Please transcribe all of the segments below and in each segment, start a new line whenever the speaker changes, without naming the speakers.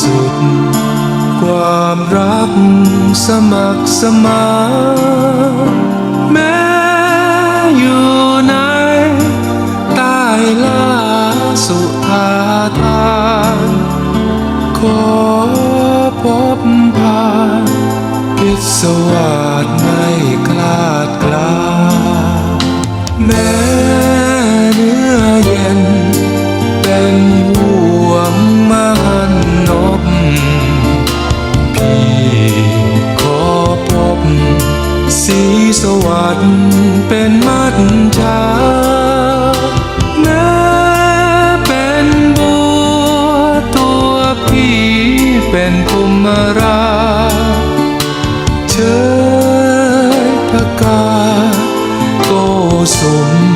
สุด ความรักสมัครสมานแม้อยู่ในใต้ล่าสุธาทานขอพบผ่านพิศวาสไม่คลาดกลาแม้ สวัสดิ์เป็นมัดชาแม้เป็นบัวตัวพี่เป็นภุมราเชยพกาโกสม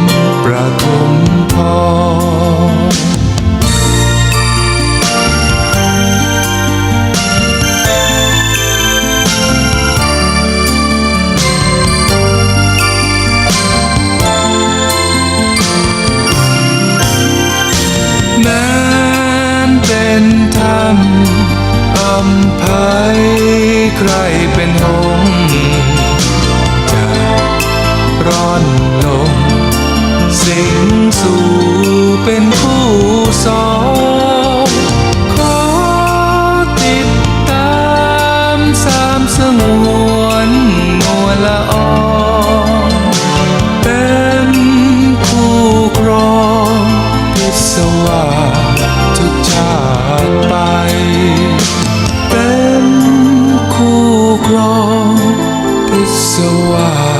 ามอำภัยใครเป็นหงส์จะร้อนลงสิงสู่เป็นผู้สองขอติดตามสามสงว it's so wild.